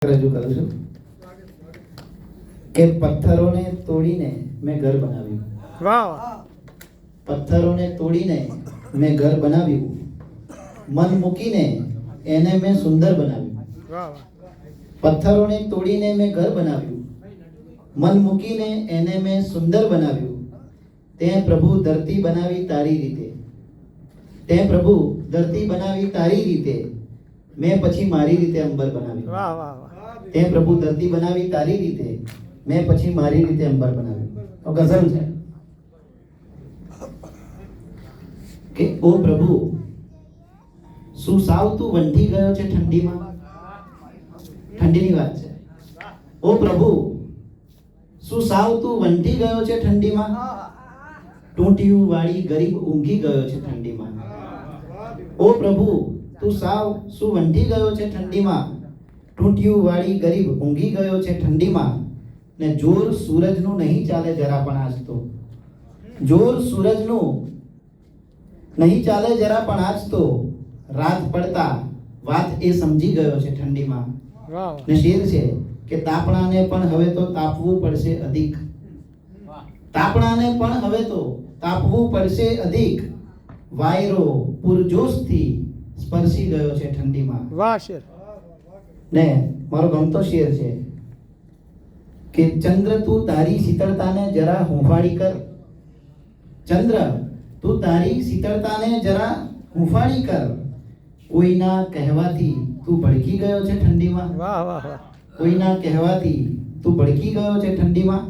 રજૂ કરું છું કે પથ્થરોને તોડીને મેં ઘર બનાવ્યું. વાહ. પથ્થરોને તોડીને મેં ઘર બનાવ્યું. મન મૂકીને એને મેં સુંદર બનાવ્યું. પથ્થરોને તોડીને મેં ઘર બનાવ્યું. મન મૂકીને એને મેં સુંદર બનાવ્યું. તે પ્રભુ ધરતી બનાવી તારી રીતે. તે પ્રભુ ધરતી બનાવી તારી રીતે. મેં પછી મારી રીતે અંબર બનાવી વાહ વાહ વાહ. તે પ્રભુ ધરતી બનાવી, તારી રીતે મેં પછી મારી રીતે અંબર બનાવ્યું. તો ગઝલ છે. કે, ઓ પ્રભુ, શું સાવ તું વંઠી ગયો છે ઠંડીમાં? ઠંડીની વાત છે. ઓ પ્રભુ, શું સાવ તું વંઠી ગયો છે ઠંડીમાં? ટૂંટિયું વાળી ગરીબ ઊંઘી ગયો છે ઠંડીમાં. ઓ પ્રભુ, તું સાવ, શું વંઠી ગયો છે ઠંડીમાં? ટૂંટિયું વાળી ગરીબ ઊંઘી ગયો છે ઠંડીમાં ને જોર સૂરજનું નહીં ચાલે જરા પણ આજ તો. જોર સૂરજનું નહીં ચાલે જરા પણ આજ તો. રાત પડતા વાત એ સમજી ગયો છે ઠંડીમાં. ને શેર છે કે તાપણાને પણ હવે તો તાપવું પડશે અધિક. તાપણાને પણ હવે તો તાપવું પડશે અધિક. વાયરો પુરજોશથી સ્પર્શી ગયો છે ઠંડીમાં. વાહ શેર. ને મારો ગમતો શેર છે કે ચંદ્ર તું તારી શીતળતાને જરા હુંફાળી કર. ચંદ્ર તું તારી શીતળતાને જરા હુંફાળી કર. કોઈના કહેવાથી તું ભડકી ગયો છે ઠંડીમાં? વાહ વાહ કોઈના કહેવાથી તું ભડકી ગયો છે ઠંડીમાં?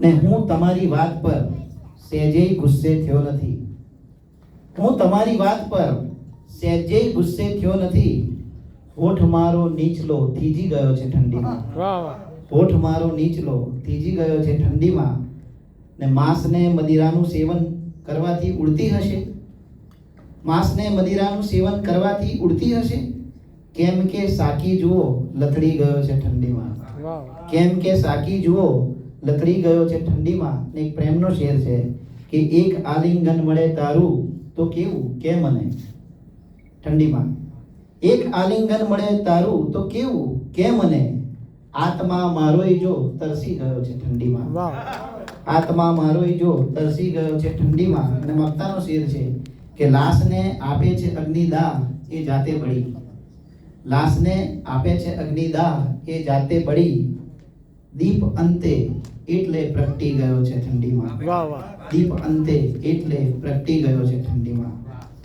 ને હું તમારી વાત પર સહેજેય ગુસ્સે થયો નથી. હું તમારી વાત પર સહેજેય ગુસ્સે થયો નથી. હોઠ મારો નીચલો થીજી ગયો છે ઠંડીમાં. હોઠ મારો નીચલો થીજી ગયો છે ઠંડીમાં ને માંસને મદિરાનું સેવન કરવાથી ઉડતી હશે? માંસને મદિરાનું સેવન કરવાથી ઉડતી હશે? કેમ કે સાકી જુઓ લથડી ગયો છે ઠંડીમાં. કેમ કે સાકી જુઓ લથડી ગયો છે ઠંડીમાં. ને એક પ્રેમનો શેર છે કે એક આલિંગન મળે તારું તો કેવું? કે મને ઠંડીમાં. એક આલિંગન મળે તારું તો કેવું? કે મને આત્મા મારોય જો તરસી ગયો છે ઠંડીમાં. આત્મા મારો જો તરસી ગયો છે ઠંડીમાં. અને મક્તાનો શેર છે કે લાશને આપે છે અગ્નિદાહ એ જાતે બળી. લાશને આપે છે અગ્નિદાહ એ જાતે બળી. દીપ અંતે એટલે પ્રગટી ગયો છે ઠંડીમાં. દીપ અંતે એટલે પ્રગટી ગયો છે ઠંડીમાં.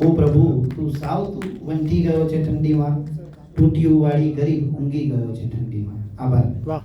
ઓ પ્રભુ, તું સાવ તું વંટી ગયો છે ઠંડીમાં. તૂટ્યું વાળી ગરીબ ઊંઘી ગયો છે ઠંડીમાં. આભાર. વાહ.